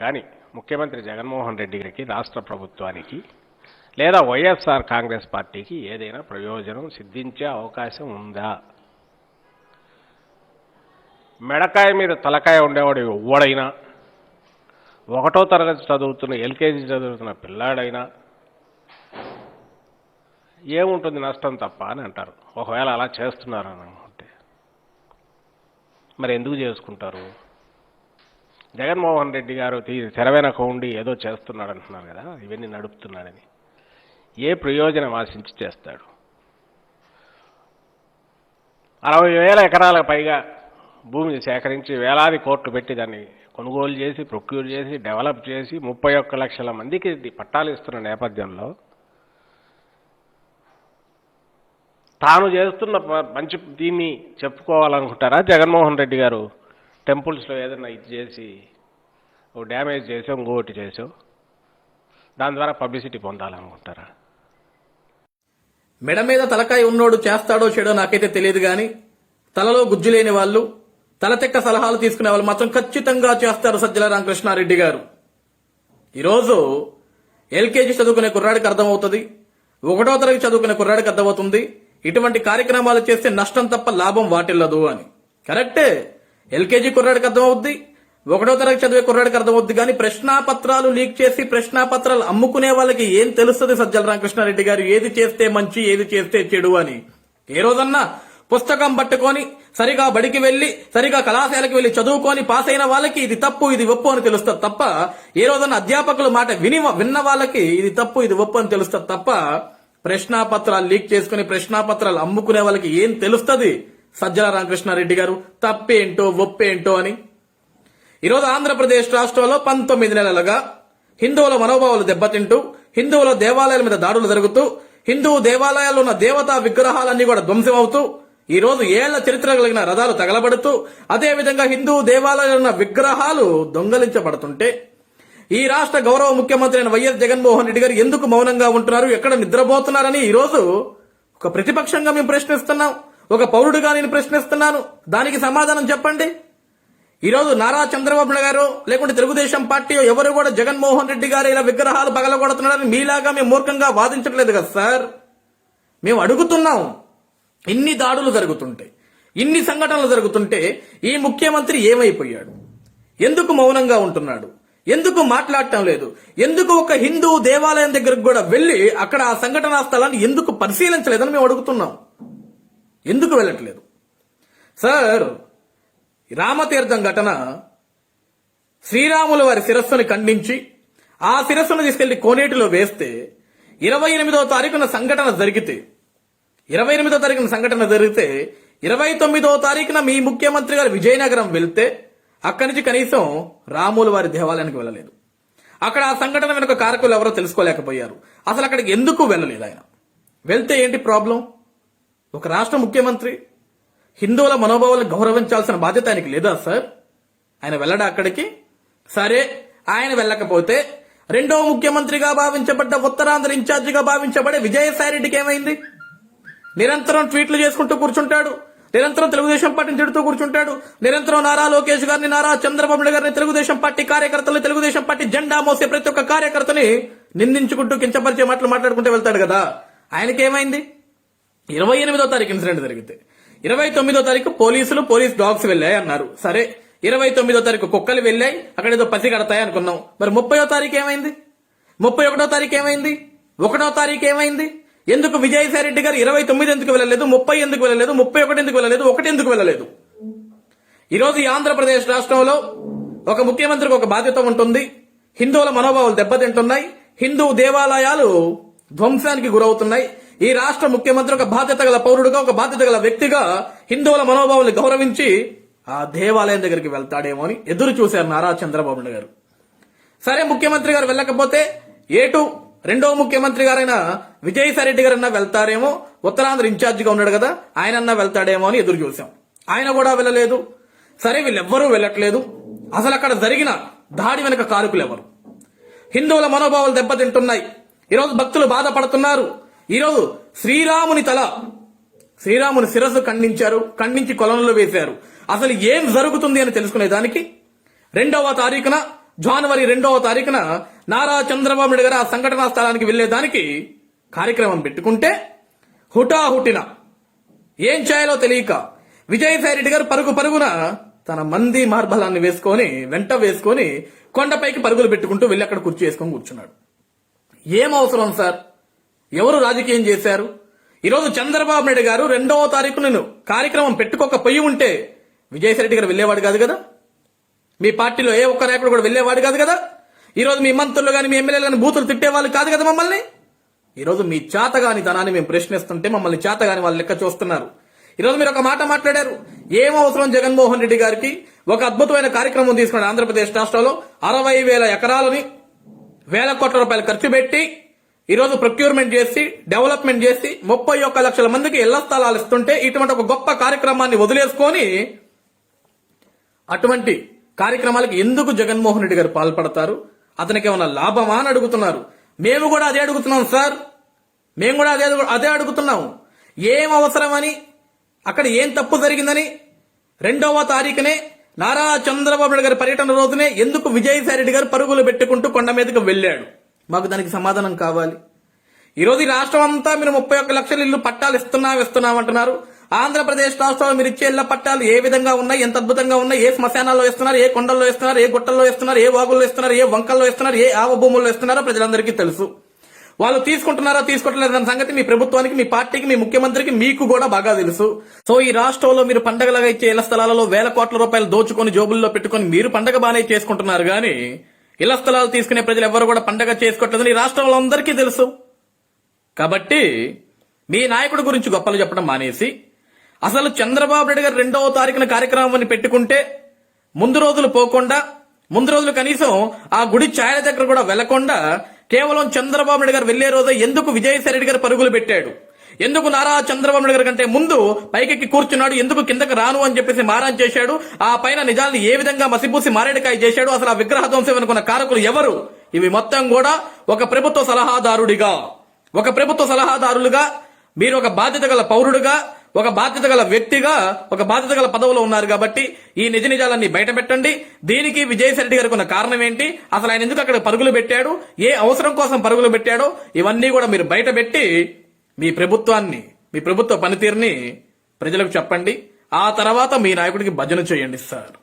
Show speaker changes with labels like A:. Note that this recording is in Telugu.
A: కానీ ముఖ్యమంత్రి జగన్మోహన్ రెడ్డి గారికి రాష్ట్ర ప్రభుత్వానికి లేదా వైఎస్ఆర్ కాంగ్రెస్ పార్టీకి ఏదైనా ప్రయోజనం సిద్ధించే అవకాశం ఉందా? మెడకాయ మీద తలకాయ ఉండేవాడు ఎవడైనా ఒకటో తరగతి చదువుతున్న ఎల్కేజీ చదువుతున్న పిల్లాడైనా ఏముంటుంది నష్టం తప్ప అని అంటారు. ఒకవేళ అలా చేస్తున్నారని అనుకుంటే. మరి ఎందుకు చేసుకుంటారు? జగన్మోహన్ రెడ్డి గారు తీ- తెర ఉండి ఏదో చేస్తున్నాడు అంటున్నారు కదా ఇవన్నీ నడుపుతున్నాడని ఏ ప్రయోజనం ఆశించి చేస్తాడు? అరవై వేల ఎకరాలకు పైగా భూమిని సేకరించి వేలాది కోట్లు పెట్టి దాన్ని కొనుగోలు చేసి ప్రొక్యూర్ చేసి డెవలప్ చేసి ముప్పై ఒక్క లక్షల మందికి పట్టాలు ఇస్తున్న నేపథ్యంలో తాను చేస్తున్న ప- మంచి దీన్ని చెప్పుకోవాలనుకుంటారా జగన్మోహన్ రెడ్డి గారు? టెంపుల్స్లో ఏదైనా ఇది చేసి ఓ డ్యామేజ్ చేసో ఇంకోటి చేసో దాని ద్వారా పబ్లిసిటీ పొందాలనుకుంటారా?
B: మెడ మీద తలకాయ ఉన్నోడు చేస్తాడో చెడో నాకైతే తెలియదు కానీ తలలో గుజ్జు లేని వాళ్ళు తలతెక్క సలహాలు తీసుకునే వాళ్ళు మాత్రం ఖచ్చితంగా చేస్తారు సజ్జల రామకృష్ణారెడ్డి గారు. ఈరోజు ఎల్కేజీ చదువుకునే కుర్రాడికి అర్థమవుతుంది ఒకటో తరగతి చదువుకునే కుర్రాడికి అర్థమవుతుంది ఇటువంటి కార్యక్రమాలు చేస్తే నష్టం తప్ప లాభం వాటిల్లదు అని. కరెక్టే? ఎల్కేజీ కుర్రాడికి అర్థమవుద్ది. ఒకటో తరగతి చదివే కుర్రాడికి అర్థమవుద్ది. కానీ ప్రశ్నాపత్రాలు లీక్ చేసి ప్రశ్నాపత్రాలు అమ్ముకునే వాళ్ళకి ఏం తెలుస్తుంది సజ్జల రామకృష్ణారెడ్డి గారు? ఏది చేస్తే మంచి ఏది చేస్తే చెడు అని. ఏ రోజన్నా పుస్తకం పట్టుకొని సరిగా బడికి వెళ్ళి సరిగా కళాశాలకు వెళ్ళి చదువుకొని పాస్ అయిన వాళ్ళకి ఇది తప్పు ఇది ఒప్పు అని తెలుస్తుంది తప్ప ఏ రోజున అధ్యాపకుల మాట విని విన్న వాళ్ళకి ఇది తప్పు ఇది ఒప్పు అని తెలుస్తుంది తప్ప ప్రశ్నాపత్రాలు లీక్ చేసుకుని ప్రశ్నాపత్రాలు అమ్ముకునే వాళ్ళకి ఏం తెలుస్తుంది? సజ్జల రామకృష్ణారెడ్డి గారు తప్పేంటో ఒప్పేంటో అని. ఈరోజు ఆంధ్రప్రదేశ్ రాష్ట్రంలో పంతొమ్మిది నెలలుగా హిందువుల మనోభావాలు దెబ్బతింటూ హిందువుల దేవాలయాల మీద దాడులు జరుగుతూ హిందూ దేవాలయాల్లో ఉన్న దేవతా విగ్రహాలన్నీ కూడా ధ్వంసమవుతూ ఈ రోజు ఏళ్ళ చరిత్ర కలిగిన రథాలు తగలబడుతూ అదేవిధంగా హిందూ దేవాలయాలు ఉన్న విగ్రహాలు దొంగలించబడుతుంటే ఈ రాష్ట్ర గౌరవ ముఖ్యమంత్రి అయిన వైఎస్ జగన్మోహన్ రెడ్డి గారు ఎందుకు మౌనంగా ఉంటున్నారు ఎక్కడ నిద్రపోతున్నారని ఈ రోజు ఒక ప్రతిపక్షంగా మేము ప్రశ్నిస్తున్నాం. ఒక పౌరుడిగా నేను ప్రశ్నిస్తున్నాను. దానికి సమాధానం చెప్పండి. ఈరోజు నారా చంద్రబాబు నాయుడు గారు లేకుంటే తెలుగుదేశం పార్టీ ఎవరు కూడా జగన్మోహన్ రెడ్డి గారు ఇలా విగ్రహాలు పగలగొడుతున్నారని మీలాగా మేము మూర్ఖంగా వాదించట్లేదు కదా సార్? మేము అడుగుతున్నాం. ఇన్ని దాడులు జరుగుతుంటే ఇన్ని సంఘటనలు జరుగుతుంటే ఈ ముఖ్యమంత్రి ఏమైపోయాడు? ఎందుకు మౌనంగా ఉంటున్నాడు? ఎందుకు మాట్లాడటం లేదు? ఎందుకు ఒక హిందూ దేవాలయం దగ్గరకు కూడా వెళ్ళి అక్కడ ఆ సంఘటనా స్థలాన్ని ఎందుకు పరిశీలించలేదని మేము అడుగుతున్నాం? ఎందుకు వెళ్ళట్లేదు? సార్ రామతీర్థం ఘటన శ్రీరాముల వారి శిరస్సుని ఖండించి ఆ శిరస్సును తీసుకెళ్ళి కోనేటిలో వేస్తే ఇరవై ఎనిమిదో తారీఖున సంఘటన జరిగితే ఇరవై ఎనిమిదో తారీఖున సంఘటన జరిగితే ఇరవై తొమ్మిదో తారీఖున మీ ముఖ్యమంత్రి గారు విజయనగరం వెళ్తే అక్కడి నుంచి కనీసం రాముల వారి దేవాలయానికి వెళ్ళలేదు. అక్కడ ఆ సంఘటన వెనుక కారకులు ఎవరో తెలుసుకోలేకపోయారు. అసలు అక్కడికి ఎందుకు వెళ్ళలేదు ఆయన? వెళ్తే ఏంటి ప్రాబ్లం? ఒక రాష్ట్ర ముఖ్యమంత్రి హిందువుల మనోభావాలను గౌరవించాల్సిన బాధ్యత ఆయనకి లేదా సార్? ఆయన వెళ్ళడా అక్కడికి? సరే ఆయన వెళ్ళకపోతే రెండో ముఖ్యమంత్రిగా భావించబడ్డ ఉత్తరాంధ్ర ఇన్ఛార్జిగా భావించబడే విజయసాయి రెడ్డికి ఏమైంది? నిరంతరం ట్వీట్లు చేసుకుంటూ కూర్చుంటాడు. నిరంతరం తెలుగుదేశం పార్టీని తిడుతూ కూర్చుంటాడు. నిరంతరం నారా లోకేష్ గారిని నారా చంద్రబాబు నాయుడు గారిని తెలుగుదేశం పార్టీ కార్యకర్తలు తెలుగుదేశం పార్టీ జెండా మోసే ప్రతి ఒక్క కార్యకర్తని నిందించుకుంటూ కించపరిచే మాటలు మాట్లాడుకుంటూ వెళ్తాడు కదా. ఆయనకేమైంది? ఇరవై ఎనిమిదో తారీఖు ఇన్సిడెంట్ జరిగితే. ఇరవై తొమ్మిదో తారీఖు పోలీసులు పోలీస్ డాగ్స్ వెళ్ళాయి అన్నారు. సరే ఇరవై తొమ్మిదో తారీఖు కుక్కలు వెళ్ళాయి అక్కడ ఏదో పసి కడతాయి అనుకున్నాం. మరి ముప్పయో తారీఖు ఏమైంది? ముప్పై ఒకటో తారీఖు ఏమైంది? ఒకటో తారీఖు ఏమైంది? ఎందుకు విజయసాయి రెడ్డి గారు ఇరవై తొమ్మిది ఎందుకు వెళ్ళలేదు? ముప్పై ఎందుకు వెళ్ళలేదు? ముప్పై ఒకటి ఎందుకు వెళ్ళలేదు? ఒకటి ఎందుకు వెళ్ళలేదు? ఈరోజు ఈ ఆంధ్రప్రదేశ్ రాష్ట్రంలో ఒక ముఖ్యమంత్రికి ఒక బాధ్యత ఉంటుంది. హిందువుల మనోభావాలు దెబ్బతింటున్నాయి. హిందూ దేవాలయాలు ధ్వంసానికి గురవుతున్నాయి. ఈ రాష్ట్ర ముఖ్యమంత్రి ఒక బాధ్యత గల పౌరుడుగా ఒక బాధ్యత గల వ్యక్తిగా హిందువుల మనోభావాలను గౌరవించి ఆ దేవాలయం దగ్గరికి వెళ్తాడేమో అని ఎదురు చూశారు నారా చంద్రబాబు నాయుడు గారు. సరే ముఖ్యమంత్రి గారు వెళ్ళకపోతే ఏటు రెండో ముఖ్యమంత్రి గారైన విజయసాయి రెడ్డి గారన్నా వెళ్తారేమో ఉత్తరాంధ్ర ఇన్ఛార్జిగా ఉన్నాడు కదా ఆయనన్నా వెళ్తాడేమో అని ఎదురు చూశాం. ఆయన కూడా వెళ్ళలేదు. సరే వీళ్ళెవ్వరూ వెళ్ళట్లేదు. అసలు అక్కడ జరిగిన దాడి వెనుక కారుకులు ఎవరు హిందువుల మనోభావాలు దెబ్బతింటున్నాయి. ఈరోజు భక్తులు బాధపడుతున్నారు. ఈరోజు శ్రీరాముని తల శ్రీరాముని శిరస్సు ఖండించారు ఖండించి కొలంలో వేశారు. అసలు ఏం జరుగుతుంది అని తెలుసుకునే దానికి రెండవ తారీఖున జనవరి రెండవ తారీఖున నారా చంద్రబాబు నాయుడు గారు ఆ సంఘటనా స్థలానికి వెళ్ళేదానికి కార్యక్రమం పెట్టుకుంటే హుటాహుటిన ఏం చేయాలో తెలియక విజయసాయి రెడ్డి గారు పరుగు పరుగున తన మంది మార్బలాన్ని వేసుకొని వెంట వేసుకొని కొండపైకి పరుగులు పెట్టుకుంటూ వెళ్ళి అక్కడ కుర్చీ వేసుకొని కూర్చున్నాడు. ఏం అవసరం సార్? ఎవరు రాజకీయం చేశారు? ఈరోజు చంద్రబాబు నాయుడు గారు రెండవ తారీఖు నేను కార్యక్రమం పెట్టుకోకపోయి ఉంటే విజయసాయిరెడ్డి గారు వెళ్ళేవాడు కాదు కదా? మీ పార్టీలో ఏ ఒక్క నాయకుడు కూడా వెళ్ళేవాడు కాదు కదా? ఈరోజు మీ మంత్రులు కానీ మీ ఎమ్మెల్యేలు కానీ బూతులు తిట్టేవాళ్ళు కాదు కదా మమ్మల్ని? ఈరోజు మీ చేతగాని ధనాన్ని మేము ప్రశ్నిస్తుంటే మమ్మల్ని చేతగాని వాళ్ళు లెక్క చూస్తున్నారు. ఈరోజు మీరు ఒక మాట మాట్లాడారు. ఏం అవసరం జగన్మోహన్ రెడ్డి గారికి? ఒక అద్భుతమైన కార్యక్రమం తీసుకున్నాడు ఆంధ్రప్రదేశ్ రాష్ట్రంలో అరవై వేల ఎకరాలని వేల కోట్ల రూపాయలు ఖర్చు పెట్టి ఈరోజు ప్రొక్యూర్మెంట్ చేసి డెవలప్మెంట్ చేసి ముప్పై ఒక్క లక్షల మందికి ఇళ్ళ స్థలాలు ఇస్తుంటే ఇటువంటి ఒక గొప్ప కార్యక్రమాన్ని వదిలేసుకొని అటువంటి కార్యక్రమాలకు ఎందుకు జగన్మోహన్ రెడ్డి గారు పాల్పడతారు? అతనికి ఏమైనా లాభమా అని అడుగుతున్నారు. మేము కూడా అదే అడుగుతున్నాం సార్. మేము కూడా అదే అదే అడుగుతున్నాం. ఏం అవసరమని అక్కడ ఏం తప్పు జరిగిందని రెండవ తారీఖునే నారా చంద్రబాబు నాయుడు గారి పర్యటన రోజునే ఎందుకు విజయసాయి రెడ్డి గారు పరుగులు పెట్టుకుంటూ కొండ మీదకి వెళ్ళాడు? మాకు దానికి సమాధానం కావాలి. ఈరోజు ఈ రాష్ట్రం అంతా మీరు ముప్పై ఒక్క లక్షల ఇల్లు పట్టాలు ఇస్తున్నాం ఇస్తున్నాం అంటున్నారు. ఆంధ్రప్రదేశ్ రాష్ట్రంలో మీరు ఇచ్చే ఇళ్ళ పట్టాలు ఏ విధంగా ఉన్నాయి? ఎంత అద్భుతంగా ఉన్నాయి? ఏ శ్మశానాల్లో ఇస్తున్నారు ఏ కొండల్లో ఇస్తున్నారు ఏ గుట్టల్లో ఇస్తున్నారు ఏ వాగుల్లో ఇస్తున్నారు ఏ వంకల్లో ఇస్తున్నారు ఏ ఆవ భూముల్లో ఇస్తున్నారో ప్రజలందరికీ తెలుసు. వాళ్ళు తీసుకుంటున్నారో తీసుకోవట్లేదు అన్న సంగతి మీ ప్రభుత్వానికి మీ పార్టీకి మీ ముఖ్యమంత్రికి మీకు కూడా బాగా తెలుసు. సో ఈ రాష్ట్రంలో మీరు పండగలుగా ఇచ్చే ఇళ్ళ స్థలాలలో వేల కోట్ల రూపాయలు దోచుకొని జోబుల్లో పెట్టుకొని మీరు పండగ బానే చేసుకుంటున్నారు కానీ ఇళ్ళ స్థలాలు తీసుకునే ప్రజలు ఎవరు కూడా పండగ చేసుకోవట్లేదని ఈ రాష్ట్రంలో అందరికీ తెలుసు. కాబట్టి మీ నాయకుడి గురించి గొప్పలు చెప్పడం మానేసి అసలు చంద్రబాబు నాయుడు గారు రెండవ తారీఖున కార్యక్రమాన్ని పెట్టుకుంటే ముందు రోజులు పోకుండా ముందు రోజులు కనీసం ఆ గుడి ఛాయల దగ్గర కూడా వెళ్ళకుండా కేవలం చంద్రబాబు నాయుడు గారు వెళ్ళే రోజు ఎందుకు విజయసాయి రెడ్డి గారు పరుగులు పెట్టాడు? ఎందుకు నారా చంద్రబాబు నాయుడు గారి కంటే ముందు పైకెక్కి కూర్చున్నాడు? ఎందుకు కిందకి రాను అని చెప్పేసి మారాన్ చేశాడు? ఆ పైన నిజాన్ని ఏ విధంగా మసిపూసి మారేడుకాయ చేశాడు? అసలు ఆ విగ్రహ ధ్వంసం అనుకున్న కారకులు ఎవరు? ఇవి మొత్తం కూడా ఒక ప్రభుత్వ సలహాదారుడిగా ఒక ప్రభుత్వ సలహాదారులుగా మీరు ఒక బాధ్యత గల పౌరుడుగా ఒక బాధ్యత గల వ్యక్తిగా ఒక బాధ్యత గల పదవిలో ఉన్నారు కాబట్టి ఈ నిజ నిజాలన్నీ బయట పెట్టండి దీనికి విజయసాయి గారికి ఉన్న కారణం ఏంటి? అసలు ఆయన ఎందుకు అక్కడ పరుగులు పెట్టాడు? ఏ అవసరం కోసం పరుగులు పెట్టాడో? ఇవన్నీ కూడా మీరు బయట పెట్టి మీ ప్రభుత్వాన్ని మీ ప్రభుత్వ పనితీరుని ప్రజలకు చెప్పండి. ఆ తర్వాత మీ నాయకుడికి భజన చేయండి సార్.